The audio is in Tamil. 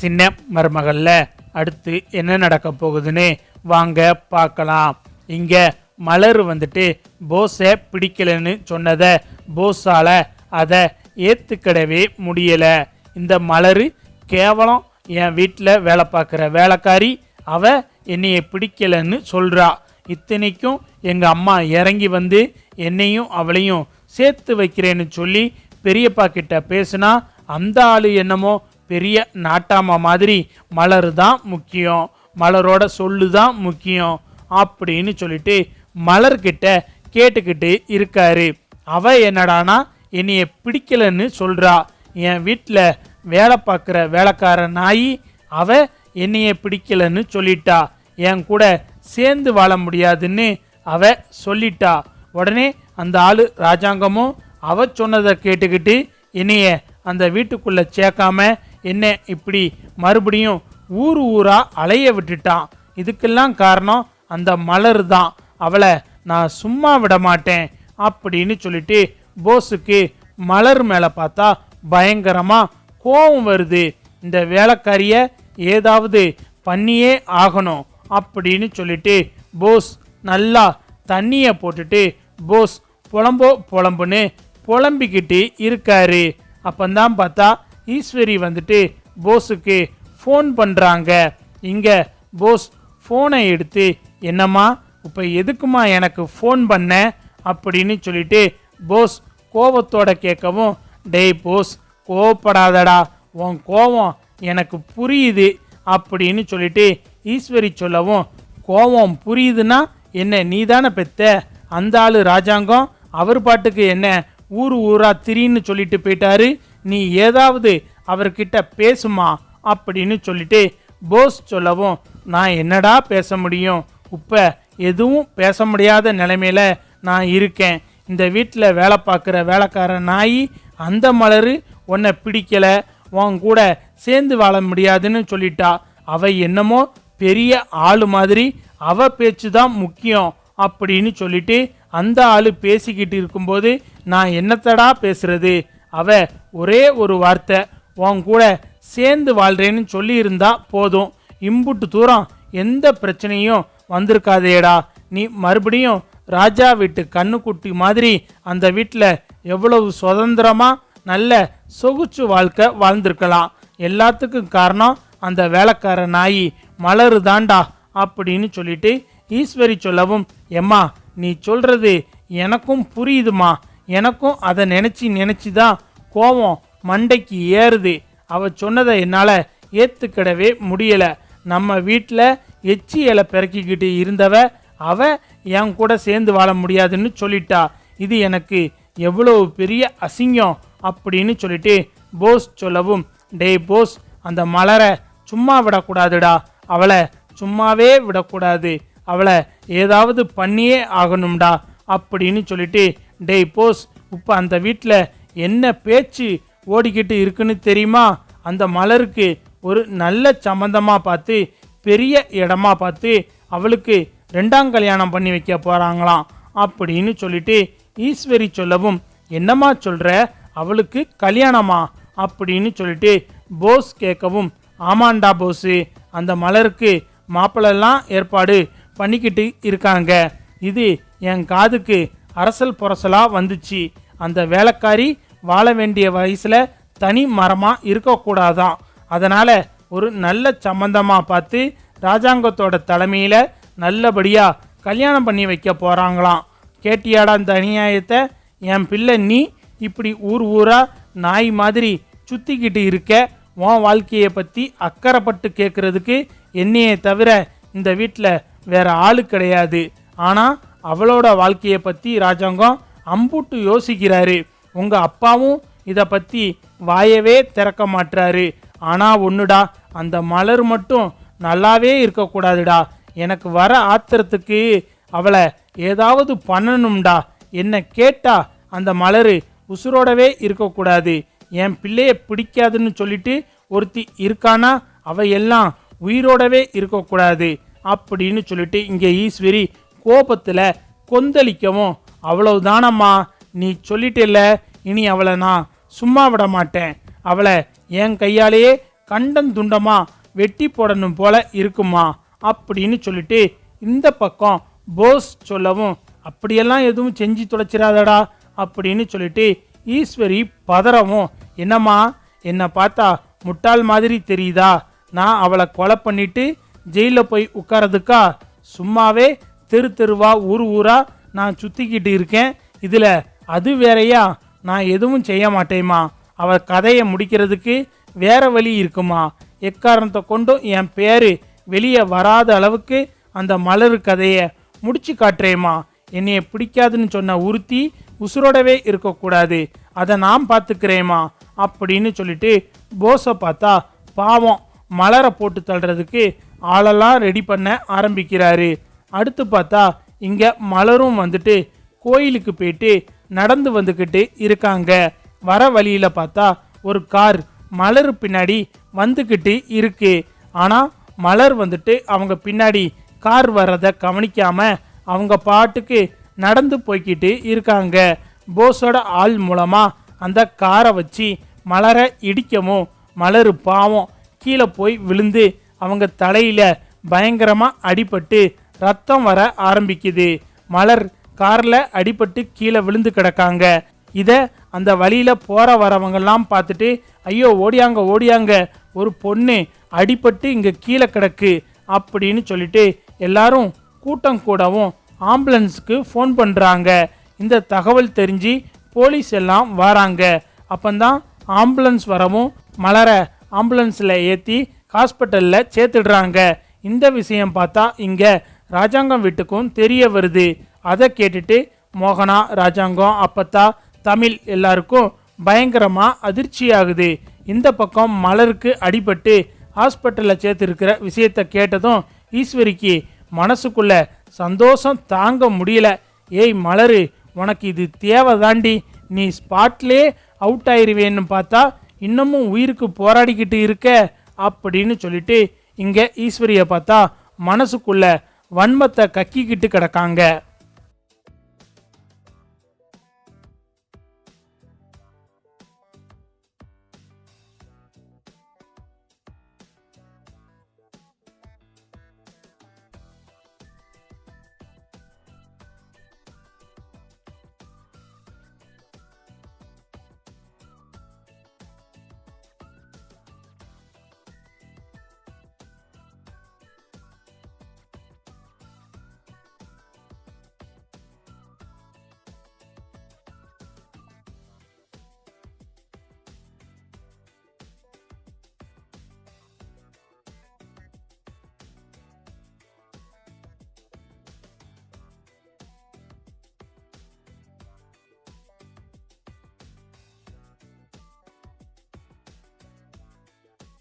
சின்ன மருமகளில் அடுத்து என்ன நடக்க போகுதுன்னு வாங்க பார்க்கலாம். இங்கே மலர் வந்துட்டு போஸை பிடிக்கலன்னு சொன்னதை போஸால் அதை ஏற்றுக்கிடவே முடியலை. இந்த மலர் கேவலம் என் வீட்டில் வேலை பார்க்குற வேலைக்காரி அவ என்னையை பிடிக்கலன்னு சொல்கிறா இத்தனைக்கும் எங்கள் அம்மா இறங்கி வந்து என்னையும் அவளையும் சேர்த்து வைக்கிறேன்னு சொல்லி பெரியப்பா கிட்ட பேசுனா அந்த ஆள் என்னமோ பெரிய நாட்டாமா மாதிரி மலர் தான் முக்கியம். மலரோட சொல்லு தான் முக்கியம் அப்படின்னு சொல்லிட்டு மலர்கிட்ட கேட்டுக்கிட்டு இருக்காரு. அவ என்னடானா என்னைய பிடிக்கலன்னு சொல்கிறா என் வீட்டில் வேலை பார்க்குற வேலைக்கார நாய் அவ என்னைய பிடிக்கலன்னு சொல்லிட்டா. என் கூட சேர்ந்து வாழ முடியாதுன்னு அவ சொல்லிட்டா. உடனே அந்த ஆளு ராஜாங்கமும் அவ சொன்னதை கேட்டுக்கிட்டு என்னைய அந்த வீட்டுக்குள்ளே சேர்க்காம என்ன இப்படி மறுபடியும் ஊர் ஊரா அலைய விட்டுட்டான். இதுக்கெல்லாம் காரணம் அந்த மலர் தான். அவளை நான் சும்மா விட மாட்டேன் அப்படின்னு சொல்லிட்டு போஸுக்கு மலர் மேலே பார்த்தா பயங்கரமா கோவம் வருது. இந்த வேலைக்காரிய ஏதாவது பண்ணியே ஆகணும் அப்படின்னு சொல்லிட்டு போஸ் நல்லா தண்ணியை போட்டுட்டு போஸ் புலம்போ புலம்புன்னு புலம்பிக்கிட்டு இருக்காரு. அப்பந்தான் பார்த்தா ஈஸ்வரி வந்துட்டு போஸுக்கு ஃபோன் பண்ணுறாங்க இங்கே போஸ் ஃபோனை எடுத்து என்னம்மா இப்போ எதுக்குமா எனக்கு ஃபோன் பண்ண? அப்படின்னு சொல்லிட்டு போஸ் கோபத்தோட கேட்கவும் டேய் போஸ் கோவப்படாதடா உன் கோவம் எனக்கு புரியுது. அப்படின்னு சொல்லிட்டு ஈஸ்வரி சொல்லவும் கோவம் புரியுதுன்னா என்ன நீதானே பெத்த? அந்த ஆள் ராஜாங்கம் அவர் பாட்டுக்கு என்ன ஊர் ஊரா திரின்னு சொல்லிட்டு போயிட்டாரு. நீ ஏதாவது அவர்கிட்ட பேசுமா அப்படின்னு சொல்லிட்டு போஸ் சொல்லவும் நான் என்னடா பேச முடியும்? இப்போ எதுவும் பேச முடியாத நிலைமையில் நான் இருக்கேன். இந்த வீட்டில் வேலை பார்க்குற வேலைக்கார நாய் அந்த மலர் உன்னை பிடிக்கலை. உன் கூட சேர்ந்து வாழ முடியாதுன்னு சொல்லிட்டா. அவ என்னமோ பெரிய ஆள் மாதிரி அவ பேச்சு தான் முக்கியம் அப்படின்னு சொல்லிட்டு அந்த ஆள் பேசிக்கிட்டு இருக்கும்போது நான் என்னத்தடா பேசுறது? அவ ஒரே ஒரு வார்த்தை உன் கூட சேர்ந்து வாழ்கிறேன்னு சொல்லியிருந்தா போதும். இம்புட்டு தூரம் எந்த பிரச்சனையும் வந்திருக்காதேடா. நீ மறுபடியும் ராஜா வீட்டு கண்ணுக்குட்டி மாதிரி அந்த வீட்டில் எவ்வளவு சுதந்திரமாக நல்ல சொகுச்சு வாழ்க்கை வாழ்ந்திருக்கலாம். எல்லாத்துக்கும் காரணம் அந்த வேலைக்கார நாயி மலரு தாண்டா அப்படின்னு சொல்லிட்டு ஈஸ்வரி சொல்லவும் எம்மா நீ சொல்கிறது எனக்கும் புரியுதுமா. எனக்கும் அதை நினச்சி நினச்சி தான் கோபம் மண்டைக்கு ஏறுது. அவ சொன்னதை என்னால் ஏற்றுக்கிடவே முடியலை. நம்ம வீட்டில் எச்சி இலை பிறக்கிக்கிட்டு இருந்தவ அவ என் கூட சேர்ந்து வாழ முடியாதுன்னு சொல்லிட்டா. இது எனக்கு எவ்வளவு பெரிய அசிங்கம் அப்படின்னு சொல்லிட்டு போஸ் சொல்லவும் டேய் போஸ் அந்த மலரை சும்மா விடக்கூடாதுடா. அவளை சும்மாவே விடக்கூடாது. அவளை ஏதாவது பண்ணியே ஆகணும்டா. அப்படின்னு சொல்லிட்டு டேய் போஸ் இப்போ அந்த வீட்டில் என்ன பேச்சு ஓடிக்கிட்டு இருக்குன்னு தெரியுமா? அந்த மலருக்கு ஒரு நல்ல சம்மந்தமாக பார்த்து பெரிய இடமா பார்த்து அவளுக்கு ரெண்டாம் கல்யாணம் பண்ணி வைக்க போகிறாங்களாம் அப்படின்னு சொல்லிட்டு ஈஸ்வரி சொல்லவும் என்னம்மா சொல்கிற அவளுக்கு கல்யாணமா? அப்படின்னு சொல்லிட்டு போஸ் கேட்கவும் ஆமாண்டா போஸு அந்த மலருக்கு மாப்பிள்ளெல்லாம் ஏற்பாடு பண்ணிக்கிட்டு இருக்காங்க. இது என் காதுக்கு அரசல் புரசலாக வந்துச்சு. அந்த வேலைக்காரி வாழ வேண்டிய வயசில் தனி மரமாக இருக்கக்கூடாதான். அதனால் ஒரு நல்ல சம்பந்தமாக பார்த்து ராஜாங்கத்தோட தலைமையில் நல்லபடியாக கல்யாணம் பண்ணி வைக்க போகிறாங்களாம் கேட்டியாடா இந்த அநியாயத்தை? என் பிள்ளை நீ இப்படி ஊர் ஊராக நாய் மாதிரி சுற்றிக்கிட்டு இருக்க. உன் வாழ்க்கையை பற்றி அக்கறைப்பட்டு கேட்குறதுக்கு என்னையே தவிர இந்த வீட்டில் வேறு ஆள் கிடையாது. ஆனால் அவளோட வாழ்க்கையை பற்றி ராஜாங்கம் அம்புட்டு யோசிக்கிறாரு. உங்கள் அப்பாவும் இதை பற்றி வாயவே திறக்க மாட்டாரு ஆனால் ஒன்றுடா அந்த மலர் மட்டும் நல்லாவே இருக்கக்கூடாதுடா. எனக்கு வர ஆத்திரத்துக்கு அவளை ஏதாவது பண்ணணும்டா. என்ன கேட்டால் அந்த மலர் உசுரோடவே இருக்கக்கூடாது. என் பிள்ளைய பிடிக்காதுன்னு சொல்லிட்டு ஒருத்தி இருக்கானா அவையெல்லாம் உயிரோடவே இருக்கக்கூடாது அப்படின்னு சொல்லிட்டு இங்கே ஈஸ்வரி கோபத்தில் கொந்தளிக்கவும் அவ்வளவுதானம்மா நீ சொல்லிட்டேல்ல இனி அவளை நான் சும்மா விட மாட்டேன் அவளை என் கையாலேயே கண்டம் துண்டமா வெட்டி போடணும் போல இருக்குமா அப்படின்னு சொல்லிட்டு இந்த பக்கம் போஸ் சொல்லவும் அப்படியெல்லாம் எதுவும் செஞ்சு தொலைச்சிடாதடா அப்படின்னு சொல்லிட்டு ஈஸ்வரி பதறவும் என்னம்மா என்னை பார்த்தா முட்டாள் மாதிரி தெரியுதா? நான் அவளை கொலை பண்ணிட்டு ஜெயிலில் போய் உட்காரதுக்கா சும்மாவே தெரு தெருவா ஊர் ஊரா நான் சுற்றிக்கிட்டு இருக்கேன். இதில் அது வேறையா? நான் எதுவும் செய்ய மாட்டேம்மா. அவர் கதையை முடிக்கிறதுக்கு வேற வழி இருக்குமா? எக்காரணத்தை கொண்டும் என் பேர் வெளியே வராத அளவுக்கு அந்த மலர் கதையை முடிச்சு காட்டுறேம்மா. என்னைய பிடிக்காதுன்னு சொன்ன உறுத்தி உசுரோடவே இருக்கக்கூடாது. அதை நான் பார்த்துக்கிறேம்மா அப்படின்னு சொல்லிட்டு போஸை பார்த்தா பாவம் மலரை போட்டு தள்ளுறதுக்கு ஆளெல்லாம் ரெடி பண்ண ஆரம்பிக்கிறாரு. அடுத்து பார்த்தா இங்கே மலரும் வந்துட்டு கோயிலுக்கு போயிட்டு நடந்து வந்துக்கிட்டு இருக்காங்க. வர வழியில் பார்த்தா ஒரு கார் மலர் பின்னாடி வந்துக்கிட்டு இருக்கு. ஆனால் மலர் வந்துட்டு அவங்க பின்னாடி கார் வர்றதை கவனிக்காம அவங்க பாட்டுக்கு நடந்து போய்க்கிட்டு இருக்காங்க. போஸோட ஆள் மூலமாக அந்த காரை வச்சு மலரை இடிக்கவும் மலர் பாவம் கீழே போய் விழுந்து அவங்க தலையில் பயங்கரமாக அடிபட்டு ரத்தம் வர ஆரம்பிக்குது. மலர் காரில் அடிபட்டு கீழே விழுந்து கிடக்காங்க. இதை அந்த வழியில் போகிற வரவங்கெல்லாம் பார்த்துட்டு ஐயோ ஓடியாங்க ஓடியாங்க ஒரு பொண்ணு அடிபட்டு இங்கே கீழே கிடக்கு அப்படின்னு சொல்லிட்டு எல்லாரும் கூட்டம் கூடவும் ஆம்புலன்ஸுக்கு ஃபோன் பண்ணுறாங்க இந்த தகவல் தெரிஞ்சு போலீஸ் எல்லாம் வராங்க. அப்பந்தான் ஆம்புலன்ஸ் வரவும் மலரை ஆம்புலன்ஸில் ஏற்றி ஹாஸ்பிட்டலில் சேர்த்துடுறாங்க. இந்த விஷயம் பார்த்தா இங்கே ராஜாங்கம் வீட்டுக்கும் தெரிய வருது. அதை கேட்டுட்டு மோகனா ராஜாங்கம் அப்பத்தா தமிழ் எல்லாருக்கும் பயங்கரமாக அதிர்ச்சியாகுது. இந்த பக்கம் மலருக்கு அடிபட்டு ஹாஸ்பிட்டலில் சேர்த்துருக்கிற விஷயத்தை கேட்டதும் ஈஸ்வரிக்கு மனசுக்குள்ள சந்தோஷம் தாங்க முடியல. ஏய் மலரு உனக்கு இது தேவை தாண்டி நீ ஸ்பாட்லே அவுட் ஆயிருவேன்னு பார்த்தா இன்னமும் உயிருக்கு போராடிக்கிட்டு இருக்க அப்படின்னு சொல்லிட்டு இங்கே ஈஸ்வரியை பார்த்தா மனசுக்குள்ள வன்மத்தை கக்கிக்கிட்டு கிடக்காங்க.